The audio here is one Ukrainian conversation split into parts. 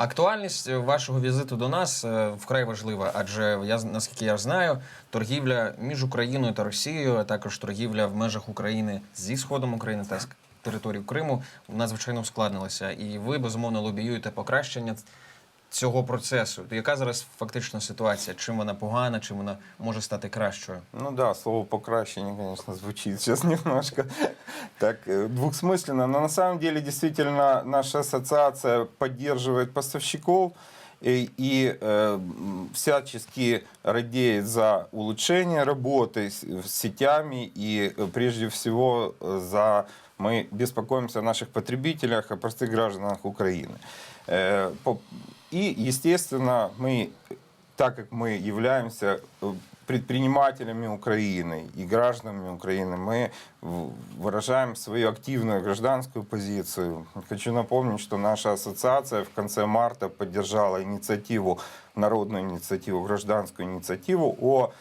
Актуальність е, вашого візиту до нас е, вкрай важлива, адже я наскільки я знаю, торгівля між Україною та Росією, а також торгівля в межах України зі сходом України та з території Криму надзвичайно ускладнилася. І ви безумовно лобіюєте покращення цього процесу. Яка зараз фактично ситуація? Чим вона погана, чим вона може стати кращою? Ну да, слово покращення, конечно, звучит сейчас немножко так э, двухсмысленно, но на самом деле действительно наша ассоциация поддерживает поставщиков и, и, э, м, всячески радеет за улучшение работы с, с сетями и э, прежде всего э, за мы беспокоимся о наших потребителях, о простых гражданах Украины. Э, по- И, естественно, мы так как мы являемся э, предпринимателями Украины и гражданами Украины, мы в- выражаем свою активную гражданскую позицию. Хочу напомнить, что наша ассоциация в конце марта поддержала инициативу, народную инициативу, гражданскую инициативу о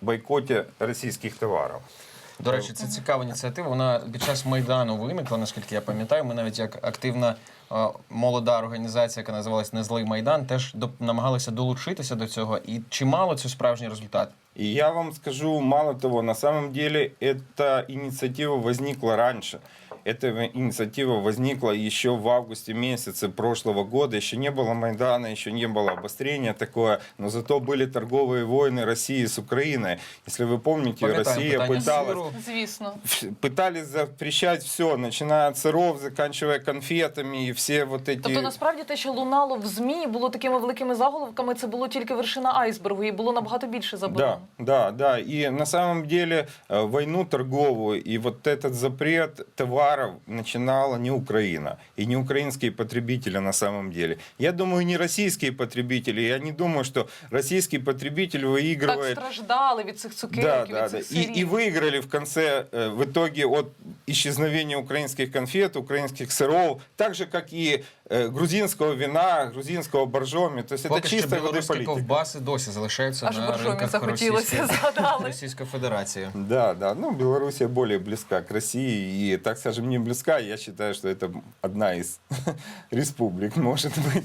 бойкоте российских товаров. До речі, це цікава ініціатива. Вона під час майдану виникла, наскільки я пам'ятаю. Ми навіть як активна е, молода організація, яка називалась Незлий Майдан, теж доп- намагалися долучитися до цього. І чимало це справжній результат. И я вам скажу, мало того, на самом деле эта инициатива возникла раньше. Эта инициатива возникла еще в августе месяце прошлого года. Еще не было Майдана, еще не было обострения такое, но зато были торговые войны России с Украиной. Если вы помните, Пам'ятаємо Россия питання пыталась сиру. Звісно. пытались запрещать все, начиная от сыров, заканчивая конфетами и все вот эти... Тобто, насправді те, що лунало в ЗМІ, було такими великими заголовками, це було тільки вершина айсбергу, і було набагато більше заборон. Да, да, да. И на самом деле э, войну торговую и вот этот запрет товаров начинала не Украина и не украинские потребители на самом деле. Я думаю, не российские потребители. Я не думаю, что российский потребитель Так выигрывает. страждали від цих Да, цукерок, да, від да. цих И, сирів. и выиграли в конце, э, в итоге от исчезновения украинских конфет, украинских сыров, так же, как и э, грузинского вина, грузинского боржоми. То есть это Поки що чисто воды білоруські политика. ковбаси досі залишаються Аж на боржомі ринках захотілося, Російської, згадали. Російської Федерації. Да, да. Ну, Белоруссия более близка к России и, так скажем, не близка. Я считаю, что это одна из республик, может быть.